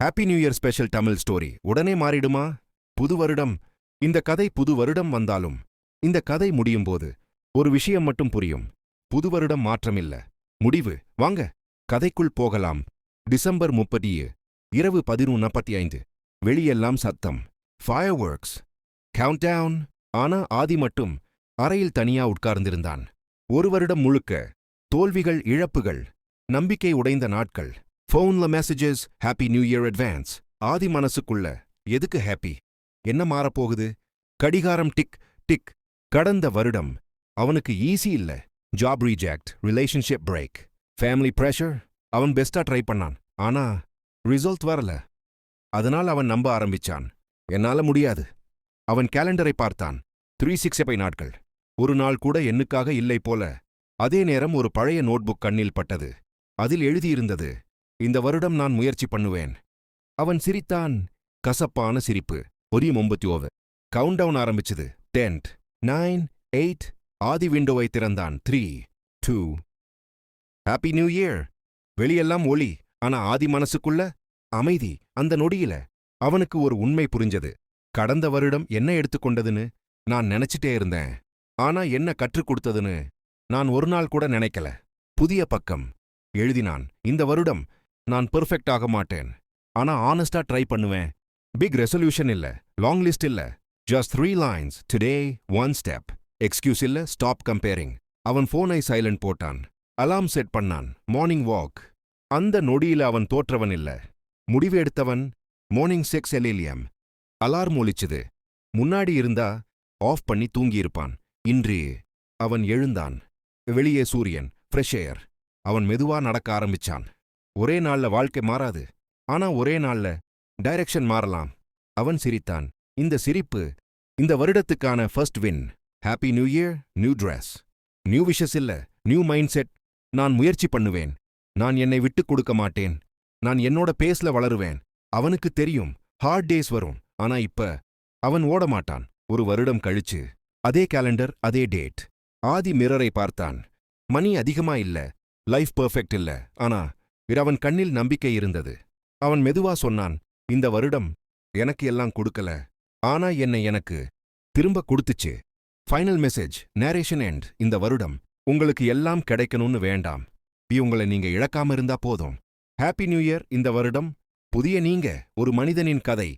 Happy new year special Tamil story உடனே மாறிடுமா? புது வருடம். இந்த கதை புது வருடம் வந்தாலும் இந்த கதை முடியும் போது ஒரு விஷயம் மட்டும் புரியும். புது வருடம் மாற்றமில்ல. முடிவு. வாங்க கதைக்குள் போகலாம். டிசம்பர் முப்பத்தி இரவு பதினொன்று நாற்பத்தி ஐந்து. வெளியெல்லாம் சத்தம். ஃபயர் ஒர்க்ஸ் கவுண்ட் டவுன் ஆனா ஆதி மட்டும் அறையில் தனியா உட்கார்ந்திருந்தான். ஒரு வருடம் முழுக்க தோல்விகள் இழப்புகள் நம்பிக்கை உடைந்த நாட்கள். ஃபோன்ல messages happy new year advance Aadhi மனசுக்குள்ள எதுக்கு ஹாப்பி என்ன மாறப்போகுது? கடிகாரம் டிக் டிக் கடந்த வருடம் அவனுக்கு ஈஸி இல்ல job reject relationship break family pressure அவன் பெஸ்டா ட்ரை பண்ணான் ஆனா ரிசல்ட் வரல. அதனால் அவன் நம்ப ஆரம்பிச்சான் என்னால முடியாது. அவன் கேலண்டரை பார்த்தான் த்ரீ சிக்ஸ் ஃபைவ் நாட்கள் ஒரு நாள் கூட எண்ணுக்காக இல்லை போல அதே நேரம் ஒரு பழைய நோட்புக் கண்ணில் பட்டது அதில் எழுதியிருந்தது இந்த வருடம் நான் முயற்சி பண்ணுவேன். அவன் சிரித்தான். கசப்பான சிரிப்பு. ஒரு ஒம்பத்தி ஓவர் கவுண்ட் டவுன் ஆரம்பிச்சது. டென்ட் நைன் எயிட் ஆதி விண்டோவை திறந்தான். Three two happy new year வெளியெல்லாம் ஒளி. ஆனா ஆதி மனசுக்குள்ள அமைதி. அந்த நொடியில அவனுக்கு ஒரு உண்மை புரிஞ்சது. கடந்த வருடம் என்ன எடுத்துக்கொண்டதுன்னு நான் நினைச்சிட்டே இருந்தேன். ஆனா என்ன கற்றுக் கொடுத்ததுன்னு நான் ஒரு நாள் கூட நினைக்கல. புதிய பக்கம். எழுதினான். இந்த வருடம் நான் பெர்ஃபெக்ட் ஆக மாட்டேன். ஆனா ஆனஸ்டா ட்ரை பண்ணுவேன். பிக் ரெசல்யூஷன் இல்ல. லாங் லிஸ்ட் இல்ல. Just three lines today one step excuse இல்ல. ஸ்டாப் கம்பேரிங் அவன் போனை சைலண்ட் போட்டான். அலாம் செட் பண்ணான். மார்னிங் வாக் அந்த நொடியில அவன் தோற்றவன் இல்ல. முடிவு எடுத்தவன் மார்னிங் செக்ஸ் எலிலியம் அலார்ம் ஒலிச்சுது. முன்னாடி இருந்தா ஆஃப் பண்ணி தூங்கியிருப்பான். இன்று அவன் எழுந்தான். வெளியே சூரியன். ஃப்ரெஷ் ஏர் அவன் மெதுவா நடக்க ஆரம்பிச்சான். ஒரே நாள்ல வாழ்க்கை மாறாது. ஆனா ஒரே நாள்ல டைரக்ஷன் மாறலாம். அவன் சிரித்தான். இந்த சிரிப்பு இந்த வருடத்துக்கான first win happy new year new dress new wishes இல்ல நியூ மைண்ட் செட் நான் முயற்சி பண்ணுவேன். நான் என்னை விட்டுக் கொடுக்க மாட்டேன். நான் என்னோட பேஸ்ல வளருவேன். அவனுக்கு தெரியும் ஹார்ட் டேஸ் வரும். ஆனா இப்ப அவன் ஓட மாட்டான். ஒரு வருடம் கழிச்சு அதே கேலண்டர் அதே டேட் ஆதி மிரரை பார்த்தான். மணி அதிகமா இல்ல லைஃப் பெர்ஃபெக்ட் இல்ல. ஆனா அவன் கண்ணில் நம்பிக்கை இருந்தது. அவன் மெதுவா சொன்னான் இந்த வருடம் எனக்கு எல்லாம் கொடுக்கல ஆனா என்னை எனக்கு திரும்ப கொடுத்துச்சு. ஃபைனல் மெசேஜ் நேரேஷன் எண்ட் இந்த வருடம் உங்களுக்கு எல்லாம் கிடைக்கணும்னு வேண்டாம். பி உங்களை நீங்க இழக்காம இருந்தா போதும். ஹாப்பி நியூ இயர் இந்த வருடம் புதிய நீங்க ஒரு மனிதனின் கதை.